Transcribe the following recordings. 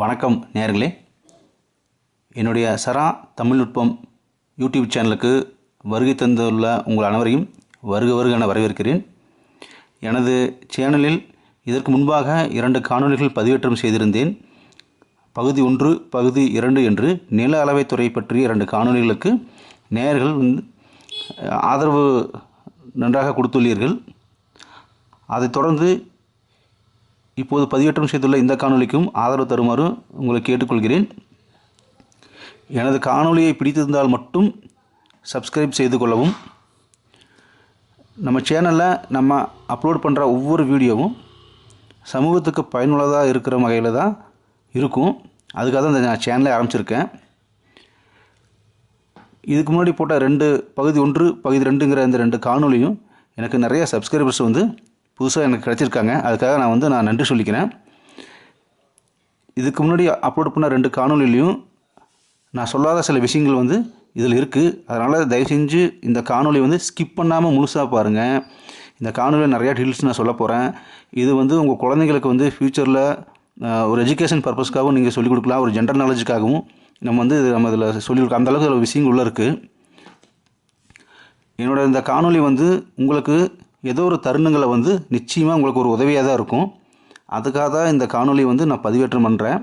வணக்கம் நேர்களே என்னுடைய சரா தமிழ்நுட்பம் யூடியூப் சேனலுக்கு வருகை தந்துள்ள உங்கள் அனைவரையும் வருக வருக என வரவேற்கிறேன். எனது சேனலில் இதற்கு முன்பாக இரண்டு காணொலிகள் பதிவேற்றம் செய்திருந்தேன். பகுதி ஒன்று பகுதி இரண்டு என்று நில அளவைத்துறை பற்றிய இரண்டு காணொளிகளுக்கு நேயர்கள் ஆதரவு நன்றாக கொடுத்துள்ளீர்கள். அதைத் தொடர்ந்து இப்போது பதிவேற்றம் செய்துள்ள இந்த காணொலிக்கும் ஆதரவு தருமாறு உங்களை கேட்டுக்கொள்கிறேன். எனது காணொலியை பிடித்திருந்தால் மட்டும் சப்ஸ்கிரைப் செய்து கொள்ளவும். நம்ம சேனலில் நம்ம அப்லோட் பண்ணுற ஒவ்வொரு வீடியோவும் சமூகத்துக்கு பயனுள்ளதாக இருக்கிற வகையில் தான் இருக்கும். அதுக்காக தான் இந்த நான் சேனலை ஆரம்பிச்சிருக்கேன். இதுக்கு முன்னாடி போட்ட ரெண்டு பகுதி ஒன்று பகுதி ரெண்டுங்கிற இந்த ரெண்டு காணொலியும் எனக்கு நிறைய சப்ஸ்கிரைபர்ஸ் வந்து புதுசாக எனக்கு கிடச்சிருக்காங்க. அதுக்காக நான் வந்து நான் நன்றி சொல்லிக்கிறேன். இதுக்கு முன்னாடி அப்லோட் பண்ண ரெண்டு காணொலியிலையும் நான் சொல்லாத சில விஷயங்கள் வந்து இதில் இருக்குது அதனால் தயவு செஞ்சு இந்த காணொலி வந்து ஸ்கிப் பண்ணாமல் முழுசாக பாருங்கள் இந்த காணொலியில் நிறையா டீட்டெயில்ஸ் நான் சொல்ல போகிறேன் இது வந்து உங்கள் குழந்தைங்களுக்கு வந்து ஃப்யூச்சரில் ஒரு எஜுகேஷன் பர்பஸ்க்காகவும் நீங்கள் சொல்லிக் கொடுக்கலாம். ஒரு ஜென்ரல் நாலேஜுக்காகவும் நம்ம வந்து இது நம்ம இதில் சொல்லிக் கொடுக்க அந்தளவுக்கு அதில் விஷயங்கள் உள்ளே இருக்குது என்னோட இந்த காணொளி வந்து உங்களுக்கு ஏதோ ஒரு தருணங்களை வந்து நிச்சயமாக உங்களுக்கு ஒரு உதவியாக தான் இருக்கும். அதுக்காக தான் இந்த காணொலி வந்து நான் பதிவேற்றம் பண்ணுறேன்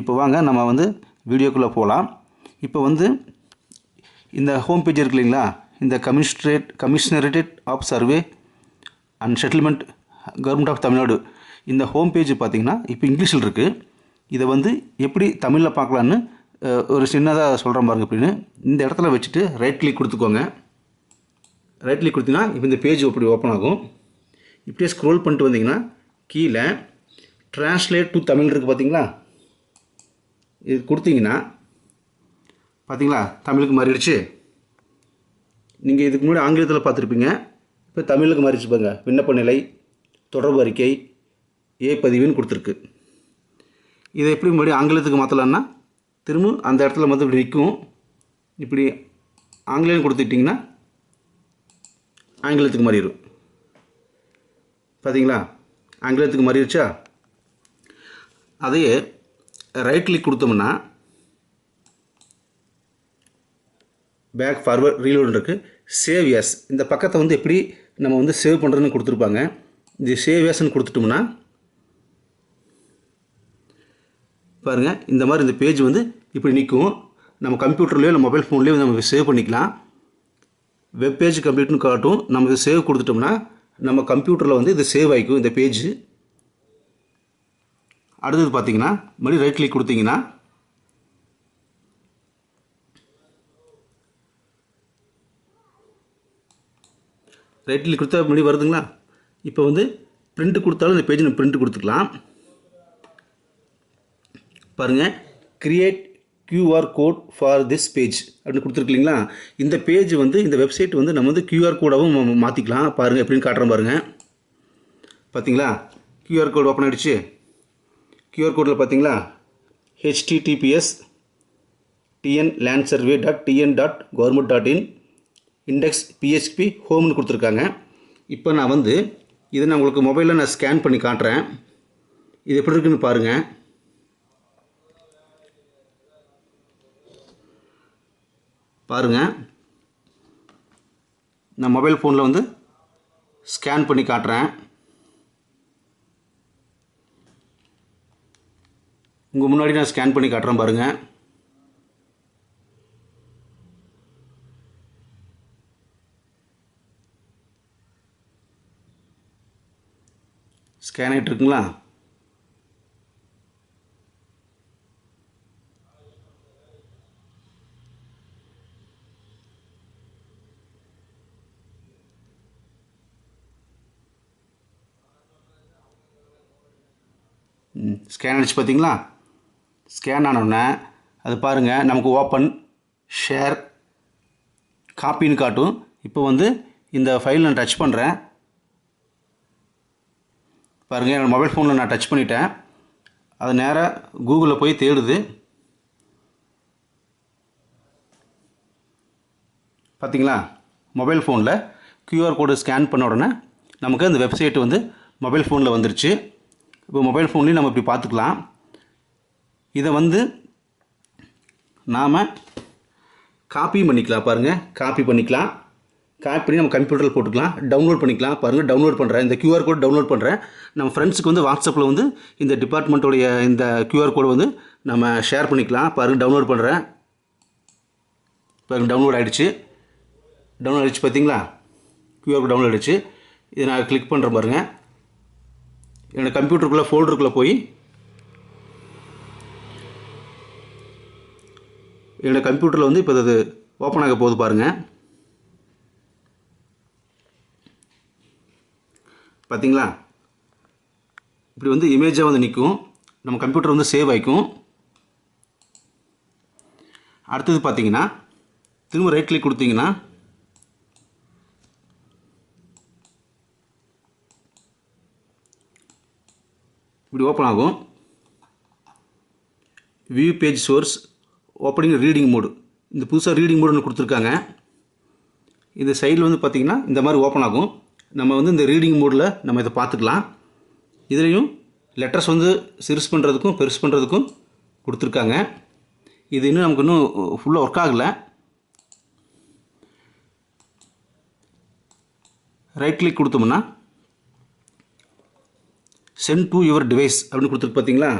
இப்போ வாங்க நம்ம வந்து வீடியோக்குள்ளே போகலாம் இப்போ வந்து இந்த ஹோம் பேஜ் இருக்கு இல்லைங்களா? இந்த commissionerate commissionerate of survey and settlement government of Tamil Nadu இந்த ஹோம் பேஜ் பார்த்தீங்கன்னா இப்போ இங்கிலீஷில் இருக்குது இதை வந்து எப்படி தமிழில் பார்க்கலான்னு ஒரு சின்னதாக சொல்கிறேன் பாருங்க அப்படின்னு. இந்த இடத்துல வச்சுட்டு ரைட் கிளிக் கொடுத்துக்கோங்க. ரைட் கிளிக் கொடுத்தீங்கன்னா இப்போ இந்த பேஜ் இப்படி ஓப்பன் ஆகும். இப்படியே ஸ்க்ரோல் பண்ணிட்டு வந்தீங்கன்னா கீழே ட்ரான்ஸ்லேட் டு தமிழ் இருக்குது பார்த்தீங்களா இது கொடுத்தீங்கன்னா பார்த்தீங்களா தமிழுக்கு மாறிடுச்சு. நீங்கள் இதுக்கு முன்னாடி ஆங்கிலத்தில் பார்த்துருப்பீங்க. இப்போ தமிழுக்கு மாறிடுச்சு பாருங்க. விண்ணப்ப நிலை தொடர்பு அறிக்கை ஏ பதிவுன்னு கொடுத்துருக்கு. இதை எப்படி மறுபடியும் ஆங்கிலத்துக்கு மாற்றலான்னா திரும்ப அந்த இடத்துல வந்து இப்படி நிற்கும் இப்படி ஆங்கிலம் கொடுத்துட்டிங்கன்னா ஆங்கிலத்துக்கு மாறிடும் பார்த்தீங்களா ஆங்கிலத்துக்கு மாறிடுச்சா அதையே ரைட் கிளிக் கொடுத்தோம்னா பேக் ஃபார்வர்ட் ரீலோடு இருக்குது சேவ் எஸ் இந்த பக்கத்தை வந்து எப்படி நம்ம வந்து சேவ் பண்ணுறதுன்னு கொடுத்துருப்பாங்க. இது சேவ் எஸ்ன்னு கொடுத்துட்டோம்னா பாருங்கள் இந்த மாதிரி இந்த பேஜ் வந்து இப்படி நிற்கும். நம்ம கம்ப்யூட்டர்லேயோ இல்லை மொபைல் ஃபோன்லேயோ நம்ம சேவ் பண்ணிக்கலாம். வெப் பேஜ் கம்ப்ளீட்னு காட்டும் நம்ம இது சேவ் கொடுத்துட்டோம்னா நம்ம கம்ப்யூட்டரில் வந்து இது சேவ் ஆகிக்கும் இந்த பேஜ் அடுத்தது பார்த்தீங்கன்னா மறுபடியும் ரைட் கிளிக் கொடுத்தீங்கன்னா ரைட் கிளிக் கொடுத்தா மணி வருதுங்களா? இப்போ வந்து பிரிண்ட் கொடுத்தாலும் இந்த பேஜ் நம்ம பிரிண்ட் கொடுத்துக்கலாம். பாருங்கள் create QR code for this page அப்படின்னு கொடுத்துருக்கீங்களா இந்த பேஜ் வந்து இந்த வெப்சைட் வந்து நம்ம வந்து க்யூஆர் கோடாகவும் மாற்றிக்கலாம் பாருங்கள் எப்படின்னு காட்டுறேன் பாருங்கள் பார்த்தீங்களா க்யூஆர் கோட் ஓப்பன் ஆகிடுச்சு க்யூஆர் கோடில் பார்த்தீங்களா HTTPS TN land survey dot TN dot government dot in index PHP ஹோம்னு கொடுத்துருக்காங்க. இப்போ நான் வந்து இதை நான் உங்களுக்கு மொபைலில் நான் ஸ்கேன் பண்ணி காட்டுறேன். இது எப்படி இருக்குன்னு பாருங்கள் பாருங்கள் நான் மொபைல் ஃபோனில் வந்து ஸ்கேன் பண்ணி காட்டுறேன். உங்கள் முன்னாடி நான் ஸ்கேன் பண்ணி காட்டுறேன் பாருங்கள் ஸ்கேன் ஆகிட்டு இருக்குங்களா? ஸ்கேன் அடிச்சு பார்த்தீங்களா? ஸ்கேன் ஆனவுடனே அது பாருங்கள் நமக்கு ஓப்பன் ஷேர் காப்பின்னு காட்டும். இப்போ வந்து இந்த ஃபைல் நான் டச் பண்ணுறேன் பாருங்கள் என்னோடய மொபைல் ஃபோனில் நான் டச் பண்ணிட்டேன். அது நேராக கூகுளில் போய் தேடுது. பார்த்தீங்களா? மொபைல் ஃபோனில் க்யூஆர் கோடு ஸ்கேன் பண்ண உடனே நமக்கு அந்த வெப்சைட் வந்து மொபைல் ஃபோனில் வந்துருச்சு. இப்போ மொபைல் ஃபோன்லேயும் நம்ம இப்படி பார்த்துக்கலாம். இதை வந்து நாம் காப்பி பண்ணிக்கலாம் பாருங்கள் காப்பி பண்ணிக்கலாம். காப்பி பண்ணி நம்ம கம்ப்யூட்டரில் போட்டுக்கலாம். டவுன்லோட் பண்ணிக்கலாம். பாருங்கள் டவுன்லோட் பண்ணுறேன் இந்த க்யூஆர் கோட் டவுன்லோட் பண்ணுறேன் நம்ம ஃப்ரெண்ட்ஸுக்கு வந்து வாட்ஸ்அப்பில் வந்து இந்த டிபார்ட்மெண்ட்டோடைய இந்த க்யூஆர் கோடு வந்து நம்ம ஷேர் பண்ணிக்கலாம். பாருங்கள் டவுன்லோட் பண்ணுறேன் பாருங்கள் டவுன்லோட் ஆகிடுச்சு டவுன்லோட் ஆகிடுச்சு பார்த்தீங்களா? க்யூஆர் கோட் டவுன்லோட் ஆகிடுச்சு இதை நான் கிளிக் பண்ணுறேன் பாருங்கள் என்னோடய கம்ப்யூட்டருக்குள்ளே ஃபோல்டருக்குள்ளே போய் என்னோடய கம்ப்யூட்டரில் வந்து இப்போ அது ஓப்பன் ஆக போகுது பாருங்கள் பார்த்தீங்களா இப்படி வந்து இமேஜாக வந்து நிற்கும் நம்ம கம்ப்யூட்டர் வந்து சேவ் ஆகிக்கும் அடுத்தது பார்த்தீங்கன்னா திரும்ப ரைட் கிளிக் கொடுத்தீங்கன்னா இப்படி ஓப்பன் ஆகும். View page source opening reading mode இந்த புதுசாக ரீடிங் மோடு ஒன்று கொடுத்துருக்காங்க. இந்த சைடில் வந்து பார்த்திங்கன்னா இந்த மாதிரி ஓப்பன் ஆகும். நம்ம வந்து இந்த ரீடிங் மோடில் நம்ம இதை பார்த்துக்கலாம். இதுலேயும் லெட்டர்ஸ் வந்து சிறுஸ் பண்ணுறதுக்கும் பெருசு பண்ணுறதுக்கும் கொடுத்துருக்காங்க. இது இன்னும் நமக்கு இன்னும் ஃபுல்லாக ஒர்க் ஆகலை. ரைட் கிளிக் கொடுத்தோம்னா சென்ட் டு யுவர் டிவைஸ் அப்படின்னு கொடுத்துருக்கு பார்த்தீங்களா?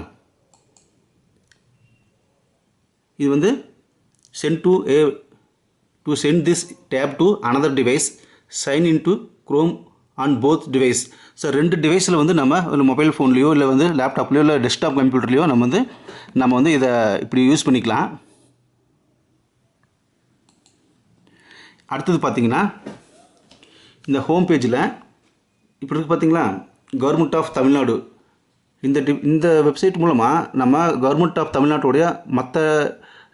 இது வந்து send to a to send this tab to another device sign in to Chrome on both device so ரெண்டு டிவைஸில் வந்து நம்ம ஒரு மொபைல் ஃபோன்லேயோ இல்லை வந்து லேப்டாப்லேயோ இல்லை டெஸ்க்டாப் கம்ப்யூட்டர்லேயோ நம்ம வந்து நம்ம வந்து இதை இப்படி யூஸ் பண்ணிக்கலாம். அடுத்தது பார்த்தீங்கன்னா இந்த ஹோம் பேஜில் இப்படி இருக்குது பார்த்தீங்களா? கவர்மெண்ட் ஆஃப் தமிழ்நாடு இந்த டி இந்த வெப்சைட் மூலமாக நம்ம கவர்மெண்ட் ஆஃப் தமிழ்நாட்டுடைய மற்ற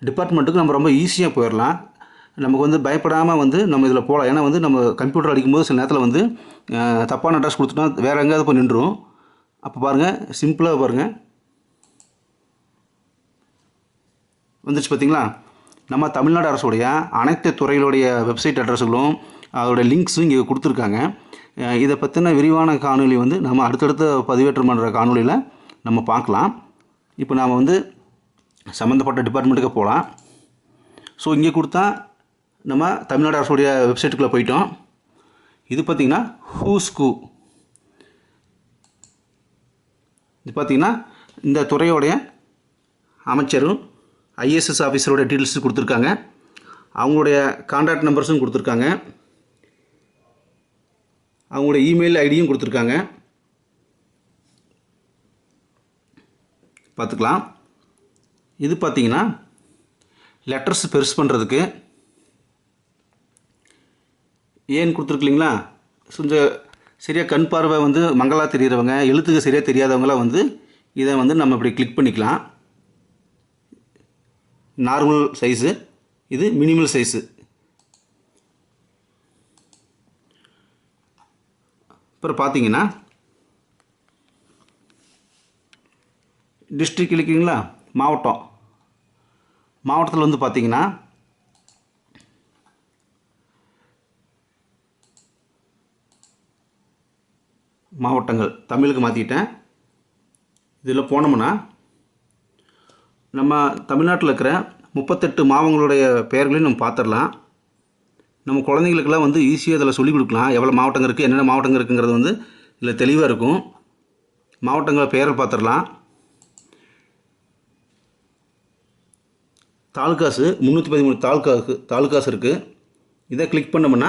டிபார்ட்மெண்ட்டுக்கு நம்ம ரொம்ப ஈஸியாக போயிடலாம் நமக்கு வந்து பயப்படாமல் வந்து நம்ம இதில் போகலாம் ஏன்னா வந்து நம்ம கம்ப்யூட்டர் அடிக்கும்போது சில நேரத்தில் வந்து தப்பான அட்ரஸ் கொடுத்துட்டோம் வேறு எங்கேயாவது போய் நின்றுரும். அப்போ பாருங்கள் சிம்பிளாக பாருங்கள் வந்துச்சு பார்த்தீங்களா நம்ம தமிழ்நாடு அரசுடைய அனைத்து துறைகளுடைய வெப்சைட் அட்ரஸுகளும் அதோடைய லிங்க்ஸும் இங்கே கொடுத்துருக்காங்க. இதை பற்றின விரிவான காணொலி வந்து நம்ம அடுத்தடுத்த பதிவேற்றம் பண்ணுற காணொலியில் நம்ம பார்க்கலாம். இப்போ நாம் வந்து சம்மந்தப்பட்ட டிபார்ட்மெண்ட்டுக்கு போகலாம் ஸோ இங்கே கொடுத்தா நம்ம தமிழ்நாடு அரசுடைய வெப்சைட்டுக்குள்ளே போயிட்டோம். இது பார்த்திங்கன்னா ஹூஸ்கு இது பார்த்திங்கன்னா இந்த துறையோடைய அமைச்சரும் ஐஏஎஸ்எஸ் ஆஃபீஸரோட டீட்டெயில்ஸ் கொடுத்துருக்காங்க. அவங்களுடைய கான்டாக்ட் நம்பர்ஸும் கொடுத்துருக்காங்க. அவங்களோட இமெயில் ஐடியும் கொடுத்துருக்காங்க. பார்த்துக்கலாம். இது பார்த்தீங்கன்னா லெட்டர்ஸ் பெருசு பண்ணுறதுக்கு ஏன்னு கொடுத்துருக்கீங்களா? கொஞ்சம் சரியாக கண் பார்வை வந்து மங்களாக தெரிகிறவங்க எழுத்துக்கு சரியாக தெரியாதவங்களாம் வந்து இதை வந்து நம்ம இப்படி கிளிக் பண்ணிக்கலாம். நார்மல் சைஸு இது மினிமல் சைஸு அப்புறம் பார்த்தீங்கன்னா டிஸ்ட்ரிக் இழுக்கிறீங்களா மாவட்டம். மாவட்டத்தில் வந்து பார்த்தீங்கன்னா மாவட்டங்கள். தமிழுக்கு மாற்றிட்டேன் இதில் போனோம்னா நம்ம தமிழ்நாட்டில் இருக்கிற முப்பத்தெட்டு மாவங்களுடைய பெயர்களையும் நம்ம பார்த்துடலாம். நம்ம குழந்தைங்களுக்கெல்லாம் வந்து ஈஸியாக இதில் சொல்லிக் கொடுக்கலாம். எவ்வளோ மாவட்டங்கள் இருக்குது என்னென்ன மாவட்டங்கள் இருக்குங்கிறது வந்து இதில் தெளிவாக இருக்கும். மாவட்டங்களை பெயரை பார்த்துடலாம். தாலுக்காஸு முந்நூற்றி பதிமூணு தாலுக்காக்கு தாலுக்காசு இருக்குது இதை கிளிக் பண்ணோம்னா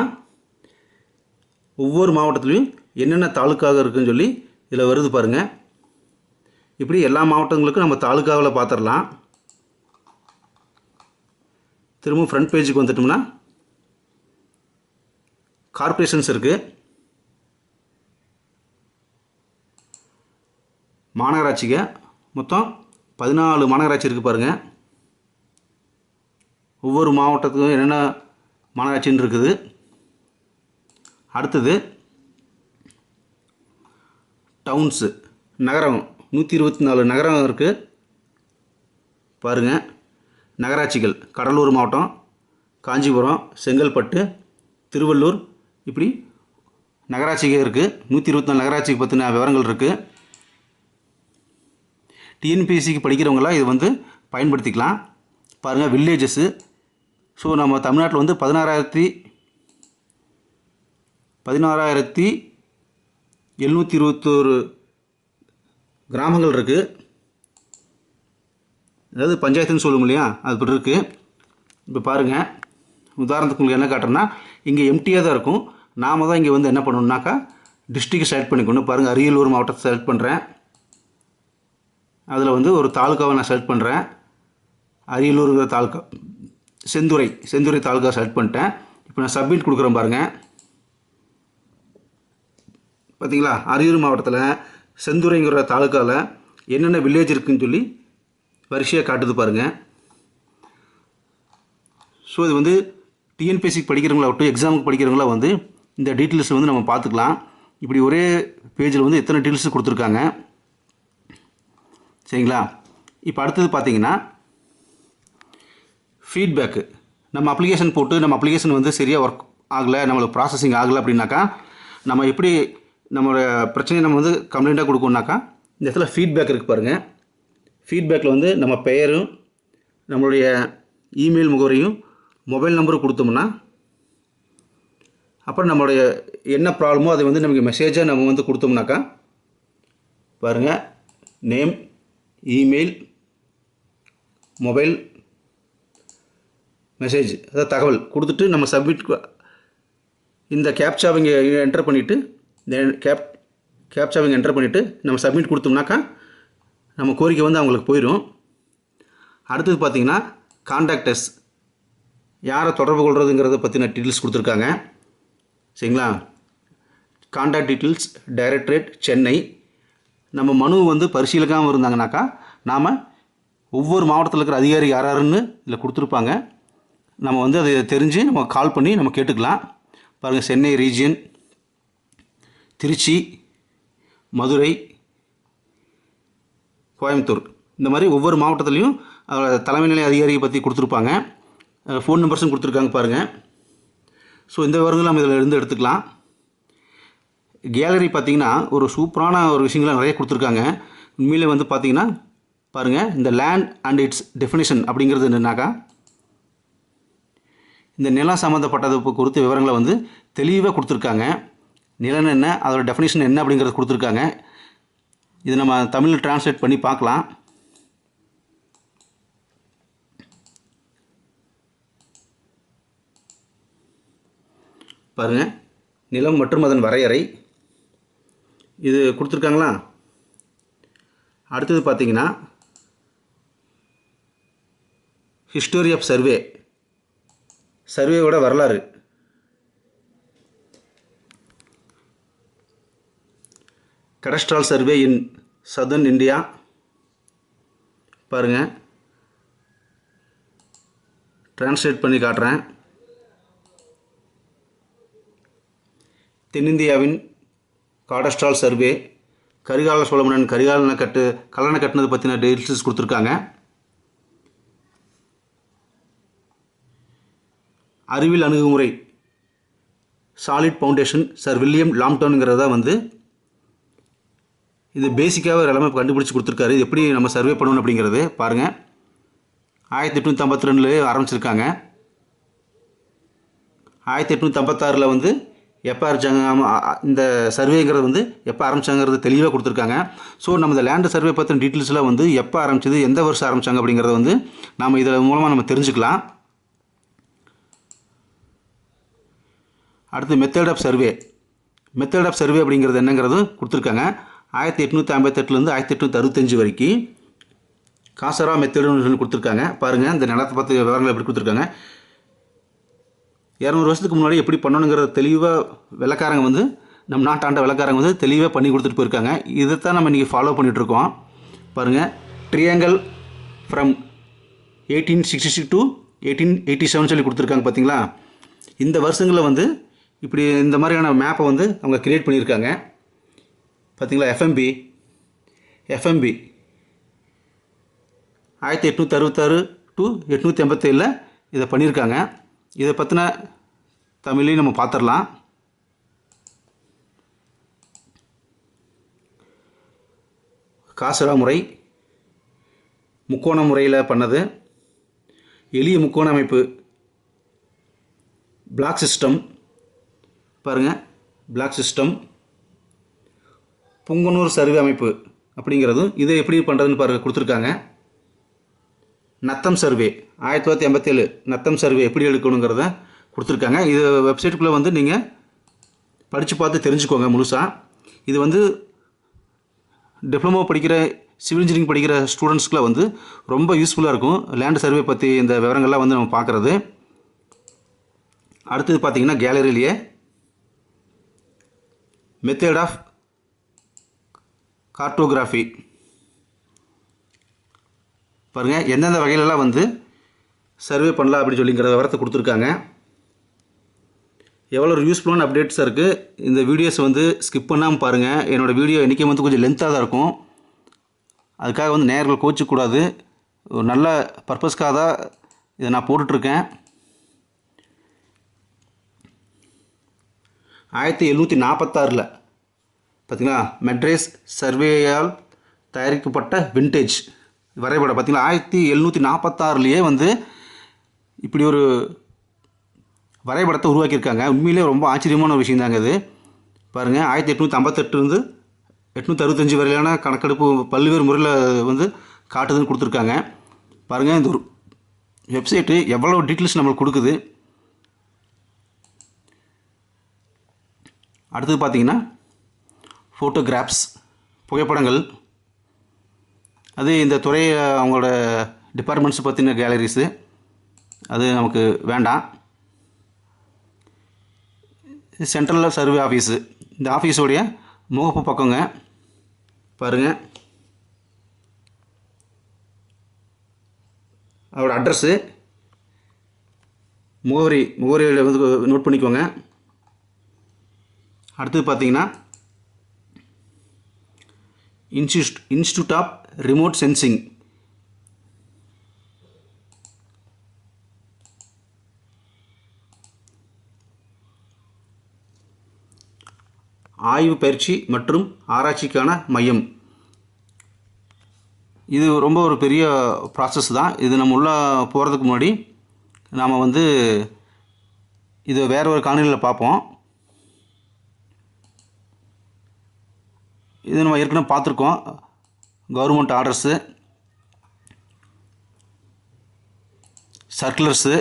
ஒவ்வொரு மாவட்டத்துலேயும் என்னென்ன தாலுக்காக இருக்குன்னு சொல்லி இதில் வருது பாருங்கள் இப்படி எல்லா மாவட்டங்களுக்கும் நம்ம தாலுக்காவில் பார்த்துடலாம். திரும்ப ஃப்ரண்ட் பேஜுக்கு வந்துட்டோம்னா கார்ப்பரேஷன்ஸ் இருக்குது மாநகராட்சிங்க. மொத்தம் பதினாலு மாநகராட்சி இருக்குது பாருங்கள் ஒவ்வொரு மாவட்டத்துக்கும் என்னென்ன மாநகராட்சின்னு இருக்குது. அடுத்தது டவுன்ஸு நகரம். நூற்றி இருபத்தி நாலு நகரம் இருக்குது பாருங்கள் நகராட்சிகள். கடலூர் மாவட்டம் காஞ்சிபுரம் செங்கல்பட்டு திருவள்ளூர் இப்படி நகராட்சிகள் இருக்குது நூற்றி இருபத்தி நாலு நகராட்சிக்கு பற்றின விவரங்கள் இருக்குது டிஎன்பிஎஸ்சிக்கு படிக்கிறவங்களாம் இது வந்து பயன்படுத்திக்கலாம். பாருங்கள் வில்லேஜஸ்ஸு ஸோ நம்ம தமிழ்நாட்டில் வந்து பதினாறாயிரத்தி பதினாறாயிரத்தி எழுநூற்றி இருபத்தோரு கிராமங்கள் இருக்குது அதாவது பஞ்சாயத்துன்னு சொல்லுவோம் இல்லையா? அது இப்படி இருக்குது இப்போ பாருங்கள் உதாரணத்துக்கு உங்களுக்கு என்ன காட்டுறேன்னா இங்கே எம்டியாக தான் இருக்கும். நாம் தான் இங்கே வந்து என்ன பண்ணணுன்னாக்கா டிஸ்ட்ரிக்ட் செலக்ட் பண்ணிக்கணும். பாருங்கள் அரியலூர் மாவட்டத்தை செலக்ட் பண்ணுறேன் அதில் வந்து ஒரு தாலுக்காவை நான் செலக்ட் பண்ணுறேன் அரியலூருங்கிற தாலுக்கா செந்துறை செந்துறை தாலுக்கா செலக்ட் பண்ணிட்டேன். இப்போ நான் சப்மிட் கொடுக்குறேன் பாருங்கள் பார்த்தீங்களா அரியலூர் மாவட்டத்தில் செந்துறைங்கிற தாலுக்காவில் என்னென்ன வில்லேஜ் இருக்குன்னு சொல்லி வரிசையாக காட்டுது பாருங்கள் ஸோ இது வந்து டிஎன்பிஎஸ்சிக்கு படிக்கிறவங்களாகட்டும் எக்ஸாமுக்கு படிக்கிறவங்களா வந்து இந்த டீட்டெயில்ஸ் வந்து நம்ம பார்த்துக்கலாம். இப்படி ஒரே பேஜில் வந்து எத்தனை டீட்டெயில்ஸ் கொடுத்துருக்காங்க? சரிங்களா? இப்போ அடுத்தது பார்த்தீங்கன்னா ஃபீட்பேக்கு நம்ம அப்ளிகேஷன் போட்டு நம்ம அப்ளிகேஷன் வந்து சரியாக ஒர்க் ஆகலை நம்மளுக்கு ப்ராசஸிங் ஆகலை அப்படின்னாக்கா நம்ம எப்படி நம்மளோட பிரச்சனையை நம்ம வந்து கம்ப்ளைண்ட்டாக கொடுக்கணுனாக்கா இந்த இடத்துல ஃபீட்பேக் இருக்குது பாருங்கள் ஃபீட்பேக்கில் வந்து நம்ம பெயரும் நம்மளுடைய இமெயில் முகவரியும் மொபைல் நம்பரும் கொடுத்தோம்னா அப்புறம் நம்மளுடைய என்ன ப்ராப்ளமோ அதை வந்து நமக்கு மெசேஜாக நம்ம வந்து கொடுத்தோம்னாக்கா பாருங்கள் நேம் இமெயில் மொபைல் மெசேஜ் அதாவது தகவல் கொடுத்துட்டு நம்ம சப்மிட் இந்த கேப்சாவிங்க என்டர் பண்ணிவிட்டு இந்த கேப் கேப்சாவிங்க என்டர் பண்ணிவிட்டு நம்ம சப்மிட் கொடுத்தோம்னாக்கா நம்ம கோரிக்கை வந்து அவங்களுக்கு போயிடும் அடுத்தது பார்த்தீங்கன்னா கான்டாக்டர்ஸ் யாரை தொடர்பு கொள்கிறதுங்கிறத பற்றின டீட்டெயில்ஸ் கொடுத்துருக்காங்க. சரிங்களா? Contact details directorate Chennai. நம்ம மனு வந்து பரிசீலிக்காமல் இருந்தாங்கனாக்கா நாம் ஒவ்வொரு மாவட்டத்தில் இருக்கிற அதிகாரி யார் யாருன்னு இதில் கொடுத்துருப்பாங்க. நம்ம வந்து அதை தெரிஞ்சு நம்ம கால் பண்ணி நம்ம கேட்டுக்கலாம். பாருங்கள் சென்னை ரீஜியன் திருச்சி மதுரை கோயம்புத்தூர். இந்த மாதிரி ஒவ்வொரு மாவட்டத்துலேயும் அதோட தலைமை நிலை அதிகாரியை பற்றி கொடுத்துருப்பாங்க. ஃபோன் நம்பர்ஸும் கொடுத்துருக்காங்க பாருங்கள் ஸோ இந்த விவரங்கள் நம்ம இதில் இருந்து எடுத்துக்கலாம். கேலரி பார்த்தீங்கன்னா ஒரு சூப்பரான ஒரு விஷயங்கள்லாம் நிறைய கொடுத்துருக்காங்க. உண்மையில் வந்து பார்த்திங்கன்னா பாருங்கள் இந்த லேண்ட் அண்ட் இட்ஸ் டெஃபினிஷன் அப்படிங்கிறது என்னன்னாக்கா இந்த நிலம் சம்மந்தப்பட்டது குறித்த விவரங்களை வந்து தெளிவாக கொடுத்துருக்காங்க. நிலம் என்ன அதோட டெஃபினிஷன் என்ன அப்படிங்கிறது கொடுத்துருக்காங்க. இது நம்ம தமிழில் டிரான்ஸ்லேட் பண்ணி பார்க்கலாம். பாருங்கள் நிலம் மற்றும் அதன் வரையறை. இது கொடுத்துருக்காங்களா? அடுத்தது பார்த்தீங்கன்னா ஹிஸ்டோரி ஆஃப் சர்வே சர்வேயோட வரலாறு. Cadastral survey in southern India பாருங்கள் ட்ரான்ஸ்லேட் பண்ணி காட்டுறேன். தென்னிந்தியாவின் காடஸ்ட்ரால் சர்வே கரிகால சோழமன்னன் கரிகாலனை கட்டு கல்லணை கட்டினது பற்றின டீட்டெயில்ஸ் கொடுத்துருக்காங்க. அறிவியல் அணுகுமுறை சாலிட் ஃபவுண்டேஷன் சர் வில்லியம் லாம்டவுனுங்கிறத வந்து இது பேசிக்காக எல்லாமே கண்டுபிடிச்சி கொடுத்துருக்காரு. இது எப்படி நம்ம சர்வே பண்ணணும் அப்படிங்கிறது பாருங்கள் ஆயிரத்தி எட்நூற்றி ஐம்பத்தி ரெண்டுலேயே ஆரம்பிச்சிருக்காங்க. ஆயிரத்தி எட்நூற்றி ஐம்பத்தாறில் வந்து எப்போ ஆரம்பிச்சாங்க இந்த சர்வேங்கிறது வந்து எப்போ ஆரம்பிச்சாங்கிறது தெளிவாக கொடுத்துருக்காங்க. ஸோ நம்ம இந்த லேண்ட் சர்வே பற்றின டீட்டெயில்ஸ்லாம் வந்து எப்போ ஆரம்பிச்சது எந்த வருஷம் ஆரம்பிச்சாங்க அப்படிங்கிறத வந்து நாம் இதில் மூலமாக நம்ம தெரிஞ்சுக்கலாம். அடுத்து method of survey method of survey அப்படிங்கிறது என்னங்கிறதும் கொடுத்துருக்காங்க. ஆயிரத்தி எட்நூற்றி ஐம்பத்தெட்டுலேருந்து ஆயிரத்தி எட்நூற்றி அறுபத்தஞ்சு வரைக்கும் காசரா மெத்தடுன்னு சொல்லி கொடுத்துருக்காங்க. பாருங்கள் இந்த நிலத்தை பற்றி விவரங்கள் எப்படி கொடுத்துருக்காங்க. இரநூறு வருஷத்துக்கு முன்னாடி எப்படி பண்ணணுங்கிறத தெளிவாக வெள்ளக்காரங்க வந்து நம்ம நாட்டாண்ட வெள்ளக்காரங்க வந்து தெளிவாக பண்ணி கொடுத்துட்டு போயிருக்காங்க. இதை தான் நம்ம இன்றைக்கி ஃபாலோ பண்ணிகிட்ருக்கோம் பாருங்கள் triangle from eighteen sixty six to eighteen eighty seven சொல்லி கொடுத்துருக்காங்க பார்த்தீங்களா இந்த வருஷங்களில் வந்து இப்படி இந்த மாதிரியான மேப்பை வந்து அவங்க க்ரியேட் பண்ணியிருக்காங்க. பார்த்தீங்களா எஃப்எம்பி எஃப்எம்பி ஆயிரத்தி எட்நூற்றி அறுபத்தாறு டு எட்நூற்றி எண்பத்தேழில் இதை பண்ணியிருக்காங்க. இதை பற்றின தமிழையும் நம்ம பார்த்துடலாம். காசரா முறை முக்கோண முறையில் பண்ணது. எளிய முக்கோண அமைப்பு பிளாக் சிஸ்டம் பாருங்கள் பிளாக் சிஸ்டம் புங்கனூர் சர்வே அமைப்பு அப்படிங்கிறதும் இதை எப்படி பண்ணுறதுன்னு பாருங்கள் கொடுத்துருக்காங்க. நத்தம் சர்வே. ஆயிரத்தி தொள்ளாயிரத்தி எண்பத்தேழு நத்தம் சர்வே எப்படி எடுக்கணுங்கிறத கொடுத்துருக்காங்க. இது வெப்சைட்டுக்குள்ளே வந்து நீங்கள் படித்து பார்த்து தெரிஞ்சுக்கோங்க முழுசாக இது வந்து டிப்ளமோ படிக்கிற சிவில் இன்ஜினியரிங் படிக்கிற ஸ்டூடெண்ட்ஸ்க்குலாம் வந்து ரொம்ப யூஸ்ஃபுல்லாக இருக்கும். லேண்ட் சர்வே பற்றி இந்த விவரங்கள்லாம் வந்து நம்ம பார்க்குறது. அடுத்தது பார்த்தீங்கன்னா கேலரியிலேயே மெத்தேட் ஆஃப் கார்ட்டோகிராஃபி பாருங்கள் எந்தெந்த வகையிலலாம் வந்து சர்வே பண்ணலாம் அப்படின்னு சொல்லிங்கிற விவரத்தை கொடுத்துருக்காங்க. எவ்வளோ ஒரு யூஸ்ஃபுல்லான அப்டேட்ஸாக இருக்குது இந்த வீடியோஸ் வந்து ஸ்கிப் பண்ணாமல் பாருங்கள் என்னோடய வீடியோ இன்றைக்கி வந்து கொஞ்சம் லென்த்தாக தான் இருக்கும். அதுக்காக வந்து நேர்கள் கோச்சிக்கூடாது ஒரு நல்ல பர்பஸ்க்காக தான் இதை நான் போட்டுட்ருக்கேன். ஆயிரத்தி எழுநூற்றி நாற்பத்தாறில் பார்த்தீங்களா மெட்ரேஸ் சர்வேயால் தயாரிக்கப்பட்ட விண்டேஜ் வரைபடம் பார்த்தீங்கன்னா ஆயிரத்தி எழுநூற்றி நாற்பத்தாறுலேயே வந்து இப்படி ஒரு வரைபடத்தை உருவாக்கியிருக்காங்க. உண்மையிலே ரொம்ப ஆச்சரியமான விஷயம் தாங்க இது. பாருங்கள் ஆயிரத்தி எட்நூற்றி ஐம்பத்தெட்டுலேருந்து எட்நூற்றி அறுபத்தஞ்சு வரையிலான கணக்கெடுப்பு பல்வேறு முறையில் வந்து காட்டுதுன்னு கொடுத்துருக்காங்க. பாருங்கள் இந்த ஒரு வெப்சைட்டு எவ்வளோ டீட்டெயில்ஸ் நம்மளுக்கு கொடுக்குது. அடுத்தது பார்த்தீங்கன்னா ஃபோட்டோகிராஃப்ஸ் புகைப்படங்கள் அது இந்த துறை அவங்களோட டிபார்ட்மெண்ட்ஸ் பற்றின கேலரிஸு அது நமக்கு வேண்டாம். சென்ட்ரல் சர்வே ஆஃபீஸு இந்த ஆஃபீஸோடைய முகப்பு பக்கங்க பாருங்கள் அவரோட அட்ரஸ்ஸு முகவரி முகவரியில் வந்து நோட் பண்ணிக்கோங்க. அடுத்தது பார்த்தீங்கன்னா institute institute of remote sensing ஆய்வு பயிற்சி மற்றும் ஆராய்ச்சிக்கான மையம். இது ரொம்ப ஒரு பெரிய ப்ராசஸ் தான். இது நம்ம உள்ளே போகிறதுக்கு முன்னாடி நாம் வந்து இது வேறு ஒரு காணொலியில் பார்ப்போம். இது நம்ம ஏற்கனவே பார்த்துருக்கோம். கவர்மெண்ட் ஆர்டர்ஸு சர்க்குலர்ஸு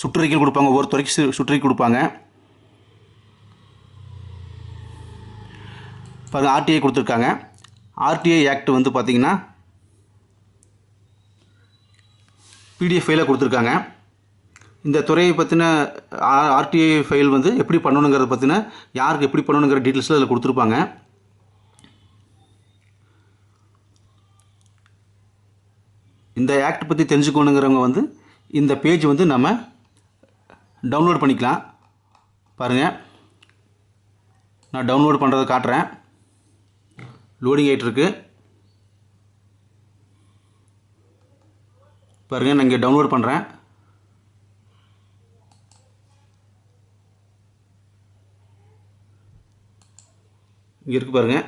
சுற்றறிக்கை கொடுப்பாங்க. ஒவ்வொரு துறைக்கு சுற்றறிக்கை கொடுப்பாங்க. பாருங்க ஆர்டிஐ கொடுத்துருக்காங்க. ஆர்டிஐ ஆக்ட் வந்து பார்த்தீங்கன்னா பிடிஎஃப் ஃபைலாக கொடுத்துருக்காங்க. இந்த துறையை பற்றின ஆர்டிஐ ஃபைல் வந்து எப்படி பண்ணணுங்கிறத பற்றின யாருக்கு எப்படி பண்ணணுங்கிற டீட்டெயில்ஸில் அதில் கொடுத்துருப்பாங்க. இந்த ஆக்ட் பற்றி தெரிஞ்சுக்கணுங்கிறவங்க வந்து இந்த பேஜ் வந்து நம்ம டவுன்லோட் பண்ணிக்கலாம். பாருங்கள் நான் டவுன்லோட் பண்ணுறதை காட்டுறேன். லோடிங் ஆகிட்டுருக்கு பாருங்கள் நான் இங்கே டவுன்லோட் பண்ணுறேன் இங்கே இருக்கு பாருங்கள்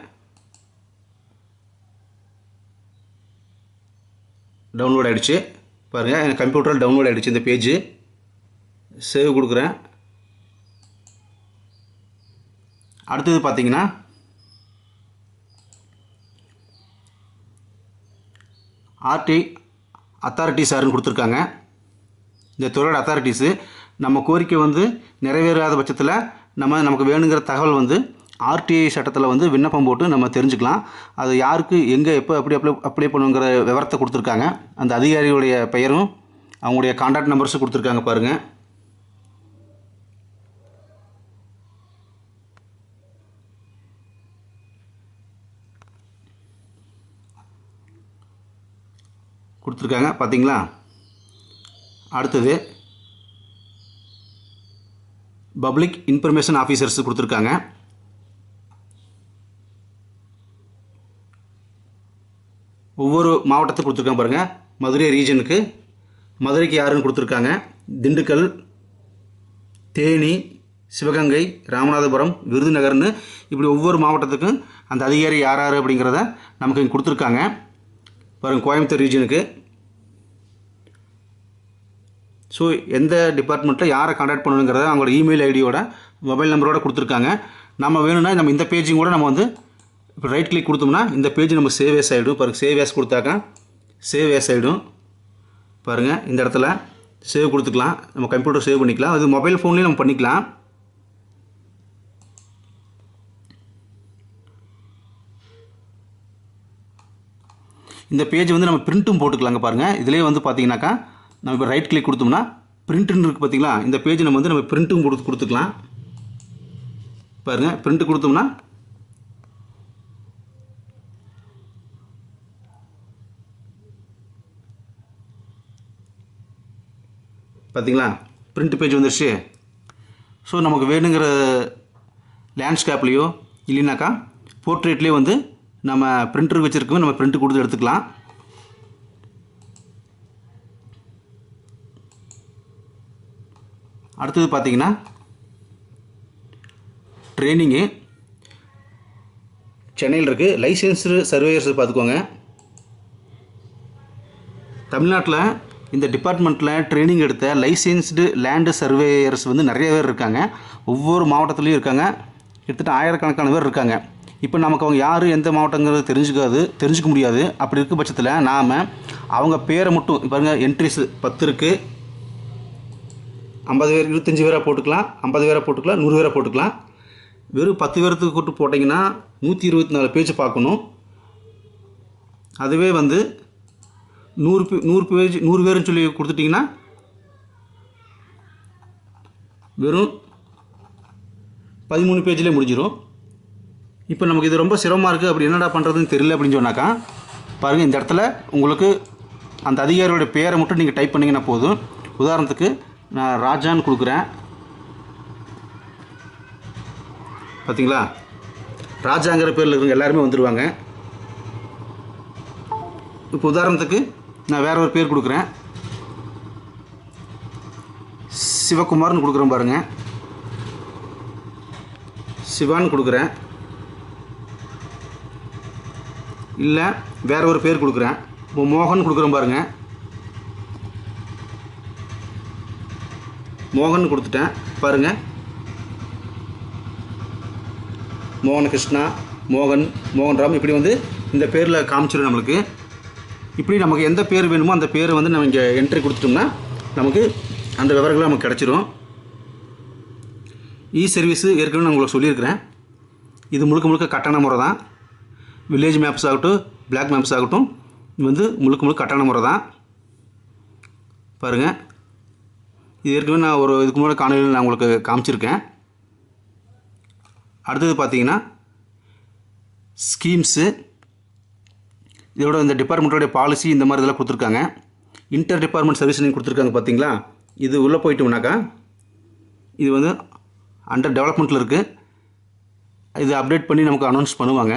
டவுன்லோட் ஆகிடுச்சு பாருங்கள் என் கம்ப்யூட்டரில் டவுன்லோட் ஆகிடுச்சு இந்த பேஜ் சேவ் கொடுக்குறேன். அடுத்தது பார்த்தீங்கன்னா ஆர்டி அத்தாரிட்டிஸாருன்னு கொடுத்துருக்காங்க. இந்த துறையோட அத்தாரிட்டிஸு நம்ம கோரிக்கை வந்து நிறைவேறாத பட்சத்தில் நம்ம நமக்கு வேணுங்கிற தகவல் வந்து ஆர்டிஐ சட்டத்தில் வந்து விண்ணப்பம் போட்டு நம்ம தெரிஞ்சுக்கலாம். அது யாருக்கு எங்கே எப்போ எப்படி அப்ளை அப்ளை பண்ணுங்கிற விவரத்தை கொடுத்துருக்காங்க. அந்த அதிகாரியுடைய பெயரும் அவங்களுடைய காண்டாக்ட் நம்பர்ஸும் கொடுத்துருக்காங்க பாருங்கள் கொடுத்துருக்காங்க பார்த்தீங்களா அடுத்தது பப்ளிக் இன்ஃபர்மேஷன் ஆஃபீஸர்ஸ் கொடுத்துருக்காங்க. ஒவ்வொரு மாவட்டத்தை கொடுத்துருக்காங்க பாருங்கள் மதுரை ரீஜனுக்கு மதுரைக்கு யாருன்னு கொடுத்துருக்காங்க? திண்டுக்கல் தேனி சிவகங்கை ராமநாதபுரம் விருதுநகர்னு இப்படி ஒவ்வொரு மாவட்டத்துக்கும் அந்த அதிகாரி யார் யார் அப்படிங்கிறத நமக்கு இங்கே கொடுத்துருக்காங்க. பாருங்கள் கோயம்புத்தூர் ரீஜனுக்கு ஸோ எந்த டிபார்ட்மெண்ட்டில் யாரை காண்டாக்ட் பண்ணணுங்கிறத அவங்களோட இமெயில் ஐடியோட மொபைல் நம்பரோட கொடுத்துருக்காங்க. நம்ம வேணும்னா நம்ம இந்த பேஜும் கூட நம்ம வந்து இப்போ ரைட் கிளிக் கொடுத்தோம்னா இந்த பேஜ் நம்ம சேவ் ஏஸ் ஆகிடும் பாருங்கள் சேவ் ஏஸ் கொடுத்தாக்கா சேவ் ஏஸ் ஆகிடும் பாருங்கள் இந்த இடத்துல சேவ் கொடுத்துக்கலாம். நம்ம கம்ப்யூட்டர் சேவ் பண்ணிக்கலாம். அது மொபைல் ஃபோன்லேயும் நம்ம பண்ணிக்கலாம். இந்த பேஜ் வந்து நம்ம பிரிண்ட்டும் போட்டுக்கலாங்க பாருங்கள் இதிலே வந்து பார்த்தீங்கன்னாக்கா நம்ம இப்போ ரைட் கிளிக் கொடுத்தோம்னா பிரிண்ட்டுன்னு இருக்குது பார்த்தீங்களா இந்த பேஜ் நம்ம வந்து நம்ம பிரிண்ட்டும் கொடுத்து கொடுத்துக்கலாம். பாருங்கள் பிரிண்ட் கொடுத்தோம்னா பார்த்தீங்களா பிரிண்ட் பேஜ் வந்துருச்சு. ஸோ நமக்கு வேணுங்கிற லேண்ட்ஸ்கேப்லேயோ இல்லைனாக்கா போர்ட்ரேட்லேயோ வந்து நம்ம பிரிண்டர் வச்சுருக்கோம். நம்ம பிரிண்ட் கொடுத்து எடுத்துக்கலாம். அடுத்தது பார்த்தீங்கன்னா ட்ரைனிங்கு சென்னையில் இருக்குது லைசன்ஸ்டு சர்வேயர்ஸ் பார்த்துக்கோங்க தமிழ்நாட்டில் இந்த டிபார்ட்மெண்ட்டில் ட்ரைனிங் எடுத்த லைசன்ஸ்டு லேண்டு சர்வேயர்ஸ் வந்து நிறைய பேர் இருக்காங்க. ஒவ்வொரு மாவட்டத்துலேயும் இருக்காங்க. கிட்டத்தட்ட ஆயிரக்கணக்கான பேர் இருக்காங்க. இப்போ நமக்கு அவங்க யார் எந்த மாவட்டங்கிறது தெரிஞ்சுக்காது தெரிஞ்சுக்க முடியாது. அப்படி இருக்க பட்சத்தில் நாம் அவங்க பேரை மட்டும் பாருங்க என்ட்ரிஸ் பத்து இருக்குது ஐம்பது பேர் இருபத்தஞ்சி பேராக போட்டுக்கலாம். ஐம்பது பேராக போட்டுக்கலாம் நூறு பேராக போட்டுக்கலாம். வெறும் பத்து பேர்த்துக்கு கூட்டு போட்டிங்கன்னா நூற்றி இருபத்தி நாலு பேஜ் பார்க்கணும். அதுவே வந்து நூறு பே நூறு பேஜ் நூறு பேருன்னு சொல்லி கொடுத்துட்டிங்கன்னா வெறும் பதிமூணு பேஜ்லேயே முடிஞ்சிடும் இப்போ நமக்கு இது ரொம்ப சிரமமாக இருக்குது அப்படி என்னடா பண்ணுறதுன்னு தெரியல அப்படின்னு சொன்னாக்கா பாருங்கள் இந்த இடத்துல உங்களுக்கு அந்த அதிகாரியோட பேரை மட்டும் நீங்கள் டைப் பண்ணிங்கன்னா போதும். உதாரணத்துக்கு நான் ராஜான்னு கொடுக்குறேன். பார்த்தீங்களா ராஜாங்கிற பேரில் இருக்கிறவங்க எல்லாருமே வந்துடுவாங்க இப்போ உதாரணத்துக்கு நான் வேறு ஒரு பேர் கொடுக்குறேன். சிவகுமார்னு கொடுக்குறேன் பாருங்கள் சிவான்னு கொடுக்குறேன். இல்லை வேறு ஒரு பேர் கொடுக்குறேன். இப்போ மோகன் கொடுக்குறேன் பாருங்கள் மோகன் கொடுத்துட்டேன் பாருங்கள் மோகன் கிருஷ்ணா மோகன் மோகன்ராம் இப்படி வந்து இந்த பேரில் காமிச்சிடும் நம்மளுக்கு. இப்படி நமக்கு எந்த பேர் வேணுமோ அந்த பேரை வந்து நம்ம இங்கே என்ட்ரி கொடுத்துட்டோம்னா நமக்கு அந்த விவரங்களும் நமக்கு கிடச்சிரும். இ சர்வீஸு ஏற்கனவே நான் உங்களுக்கு சொல்லியிருக்கிறேன். இது முழுக்க முழுக்க கட்டண முறை தான். வில்லேஜ் மேப்ஸ் ஆகட்டும் பிளாக் மேப்ஸ் ஆகட்டும் இது வந்து முழுக்க முழுக்க கட்டண முறை தான். பாருங்கள் இது ஏற்கனவே நான் ஒரு இதுக்கு முன்னாடி காணொலியில் நான் உங்களுக்கு காமிச்சிருக்கேன். அடுத்தது பார்த்தீங்கன்னா ஸ்கீம்ஸு இதோட இந்த டிபார்ட்மெண்ட்டோடைய பாலிசி இந்த மாதிரி இதெல்லாம் கொடுத்துருக்காங்க. இன்டர் டிபார்ட்மெண்ட் சர்வீஸ் கொடுத்துருக்காங்க பார்த்தீங்களா இது உள்ளே போயிட்டோம்னாக்கா இது வந்து அண்டர் டெவலப்மெண்ட்டில் இருக்குது இது அப்டேட் பண்ணி நமக்கு அனௌன்ஸ் பண்ணுவாங்க.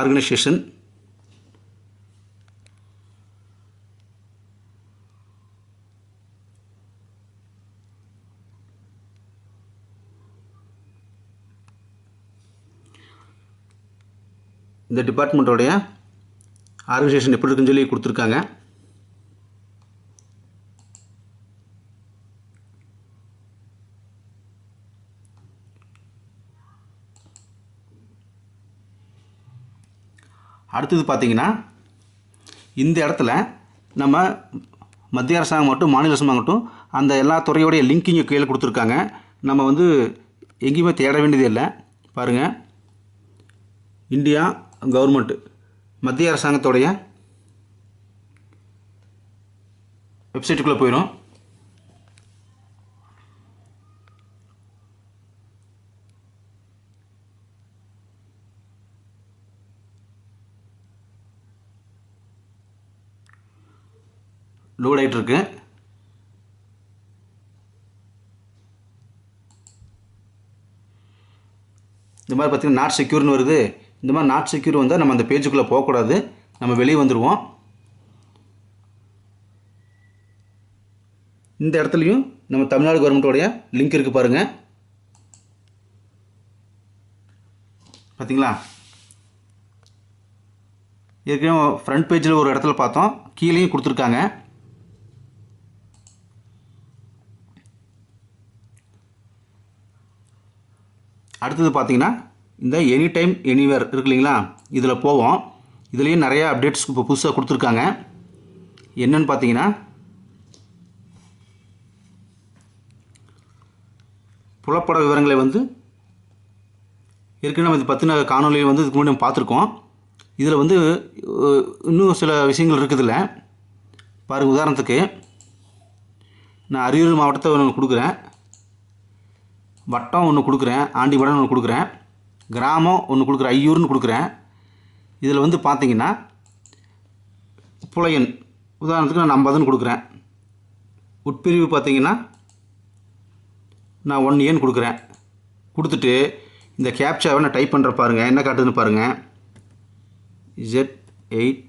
ஆர்கனைசேஷன் இந்த டிபார்ட்மெண்ட்டோடைய ஆர்கனைசேஷன் எப்படி இருக்குன்னு சொல்லி கொடுத்துருக்காங்க. அடுத்தது பார்த்தீங்கன்னா இந்த இடத்துல நம்ம மத்திய அரசாங்கம் மட்டும் மாநில அரசாங்கம் மட்டும் அந்த எல்லா துறையோடைய லிங்கிங்கை கீழே கொடுத்துருக்காங்க. நம்ம வந்து எங்கேயுமே தேட வேண்டியதே இல்லை. பாருங்கள் இந்தியா கவர்மெண்ட் மத்திய அரசாங்கத்தோடைய வெப்சைட்டுக்குள்ளே போயிடும் லோட் ஆகிட்டு இருக்கு. இந்த மாதிரி பார்த்திங்கன்னா நாட் செக்யூர்னு வருது. இந்த மாதிரி நாட் செக்யூர் வந்தால் நம்ம அந்த பேஜுக்குள்ளே போகக்கூடாது. நம்ம வெளியே வந்துடுவோம் இந்த இடத்துலையும் நம்ம தமிழ்நாடு கவர்மெண்ட்டோடைய லிங்க் இருக்குது பாருங்கள் பார்த்தீங்களா ஏற்கனவே ஃப்ரண்ட் பேஜில் ஒரு இடத்துல பார்த்தோம். கீழேயும் கொடுத்துருக்காங்க. அடுத்தது பார்த்தீங்கன்னா இந்த எனி டைம் எனிவேர் இருக்கு இல்லைங்களா இதில் போவோம். இதுலேயும் நிறையா அப்டேட்ஸ் இப்போ புதுசாக கொடுத்துருக்காங்க. என்னன்னு பார்த்தீங்கன்னா புலப்பட விவரங்களை வந்து ஏற்கனவே நம்ம இது பற்றின காணொலியில் வந்து இதுக்கு முன்னாடி நம்ம பார்த்துருக்கோம். இதில் வந்து இன்னும் சில விஷயங்கள் இருக்குதுல்ல. பாருங்கள் உதாரணத்துக்கு நான் அரியலூர் மாவட்டத்தை ஒன்று கொடுக்குறேன். வட்டம் ஒன்று கொடுக்குறேன். ஆண்டிவடம் ஒன்று கொடுக்குறேன். கிராமம் ஒன்று கொடுக்குறேன் ஐயூர்னு கொடுக்குறேன். இதில் வந்து பார்த்தீங்கன்னா புலையன். உதாரணத்துக்கு நான் ஐம்பதுன்னு கொடுக்குறேன். உட்பிரிவு பார்த்தீங்கன்னா நான் ஒன் ஏன்னு கொடுக்குறேன். கொடுத்துட்டு இந்த கேப்சாவை நான் டைப் பண்ணுற பாருங்கள் என்ன காட்டுதுன்னு பாருங்கள் Z eight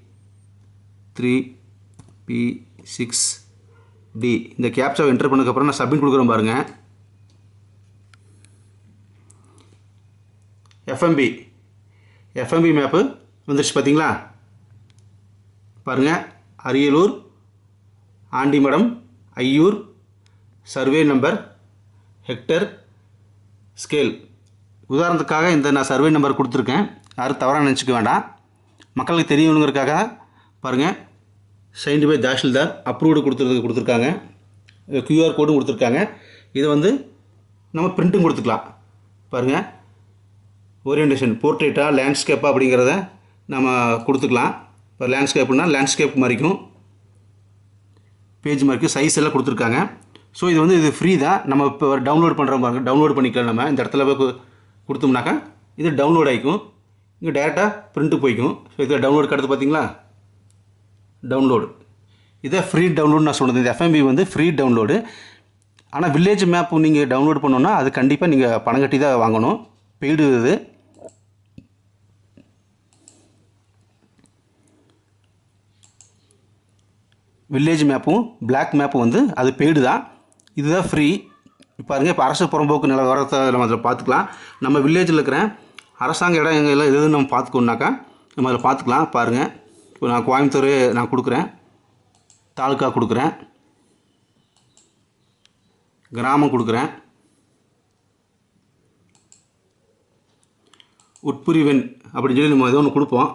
three B six D இந்த கேப்சாவை என்டர் பண்ணதுக்கப்புறம் நான் சப்மிட் கொடுக்குறேன் பாருங்கள் எஃப்எம்பி எஃப்எம்பி மேப்பு வந்துருச்சு பார்த்தீங்களா பாருங்கள் Ariyalur Andimadam Aiyur survey number hectare scale. உதாரணத்துக்காக இந்த நான் சர்வே நம்பர் கொடுத்துருக்கேன். யாரும் தவறாக நினச்சிக்க வேண்டாம். மக்களுக்கு தெரியணுங்கிறதுக்காக பாருங்கள் சைன்டு பை தாசில்தார் அப்ரூவ்டு கொடுத்துருக்கு கொடுத்துருக்காங்க. க்யூஆர் கோடும் கொடுத்துருக்காங்க. இதை வந்து நம்ம பிரிண்ட்டும் கொடுத்துக்கலாம். பாருங்கள் ஓரியன்டேஷன் போர்ட்ரேட்டாக லேண்ட்ஸ்கேப்பாக அப்படிங்கிறத நம்ம கொடுத்துக்கலாம். இப்போ லேண்ட்ஸ்கேப்னா லேண்ட்ஸ்கேப் மாதிரிக்கும் பேஜ் மாதிரிக்கும் சைஸ் எல்லாம் கொடுத்துருக்காங்க. ஸோ இது வந்து இது ஃப்ரீ தான். நம்ம இப்போ டவுன்லோட் பண்ணுற பாருங்க டவுன்லோட் பண்ணிக்கலாம் நம்ம. இந்த இடத்துல போய் கொடுத்தோம்னாக்கா இது டவுன்லோட் ஆகிக்கும் இங்கே டேரெக்டாக பிரிண்ட்டு போய்க்கும். ஸோ இதில் டவுன்லோட் கிடத்து பார்த்தீங்களா? டவுன்லோடு இதை ஃப்ரீ டவுன்லோடு நான் சொன்னது. இந்த எஃப்எம்பி வந்து ஃப்ரீ டவுன்லோடு ஆனால் வில்லேஜ் மேப் நீங்கள் டவுன்லோட் பண்ணோன்னா அது கண்டிப்பாக நீங்கள் பணம் கட்டி தான் வாங்கணும். பெய்டு இது. வில்லேஜ் மேப்பும் பிளாக் மேப்பும் வந்து அது பெய்டு தான். இதுதான் ஃப்ரீ பாருங்கள் இப்போ அரசு புறம்போக்கு நிலவரத்தை நம்ம அதில் பார்த்துக்கலாம். நம்ம வில்லேஜில் இருக்கிற அரசாங்க இடம் எங்கே எல்லாம் எது நம்ம பார்த்துக்கோனாக்கா நம்ம அதில் பார்த்துக்கலாம். பாருங்கள் இப்போ நான் கோயம்புத்தூர் நான் கொடுக்குறேன். தாலுக்கா கொடுக்குறேன். கிராமம் கொடுக்குறேன். உட்பிரிவெண் அப்படின்னு சொல்லி நம்ம ஏதோ ஒன்று கொடுப்போம்.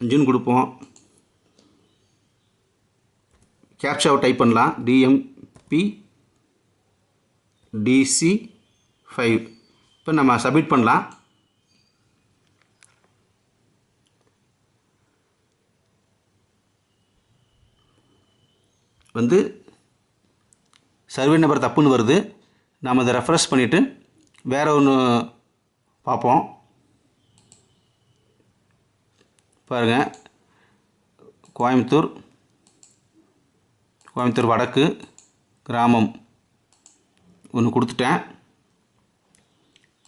அஞ்சுன்னு கொடுப்போம். கேப்ஷாவை டைப் பண்ணலாம். டிஎம்பி டிசி ஃபைவ் இப்போ நம்ம சப்மிட் பண்ணலாம். வந்து சர்வே நம்பர் தப்புன்னு வருது. நாம் அதை ரெஃப்ரெஷ் பண்ணிவிட்டு வேறு ஒன்று பார்ப்போம். பாருங்கள் கோயம்புத்தூர். கோயம்புத்தூர் வடக்கு கிராமம். ஒன்று கொடுத்துட்டேன்.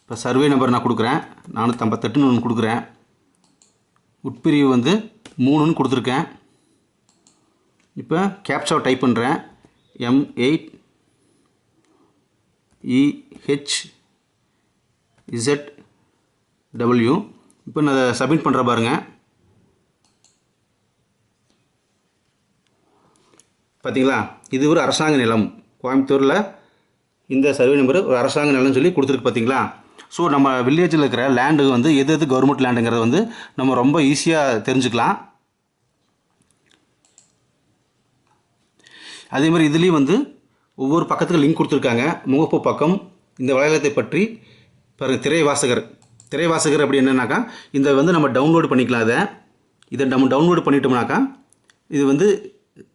இப்போ சர்வே நம்பர் நான் கொடுக்குறேன். நானூற்றம்பத்தெட்டுன்னு ஒன்று கொடுக்குறேன். உட்பிரிவு வந்து மூணுன்னு கொடுத்துருக்கேன். இப்போ கேப்சாவை டைப் பண்ணுறேன் M eight EH Z W இப்போ நான் அதை சப்மிட் பண்ணுற பாருங்கள் பார்த்தீங்களா இது ஒரு அரசாங்க நிலம். கோயம்புத்தூரில் இந்த சர்வே நம்பர் ஒரு அரசாங்க நிலம்னு சொல்லி கொடுத்துருக்கு பார்த்தீங்களா ஸோ நம்ம வில்லேஜில் இருக்கிற லேண்டு வந்து எது எது கவர்மெண்ட் லேண்டுங்கிறத வந்து நம்ம ரொம்ப ஈஸியாக தெரிஞ்சுக்கலாம். அதே மாதிரி இதுலேயும் வந்து ஒவ்வொரு பக்கத்துக்கு லிங்க் கொடுத்துருக்காங்க. முகப்பு பக்கம் இந்த வலைதளத்தை பற்றி பிறகு திரைவாசகர். திரைவாசகர் அப்படி என்னன்னாக்கா இந்த வந்து நம்ம டவுன்லோடு பண்ணிக்கலாம் அதை இதை நம்ம டவுன்லோடு பண்ணிட்டோம்னாக்கா இது வந்து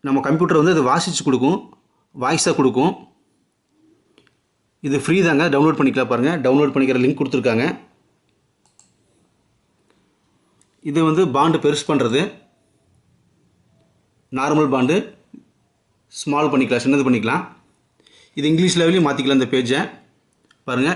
நம்ம கம்ப்யூட்டர் வந்து அது வாசித்து கொடுக்கும் வாய்ஸாக கொடுக்கும். இது ஃப்ரீ தாங்க டவுன்லோட் பண்ணிக்கலாம் பாருங்கள் டவுன்லோட் பண்ணிக்கிற லிங்க் கொடுத்துருக்காங்க. இது வந்து பாண்டு பெருசு பண்ணுறது நார்மல் பாண்டு ஸ்மால் பண்ணிக்கலாம் சின்னது பண்ணிக்கலாம். இது இங்கிலீஷ் லெவலையும் மாற்றிக்கலாம் இந்த பேஜை பாருங்கள்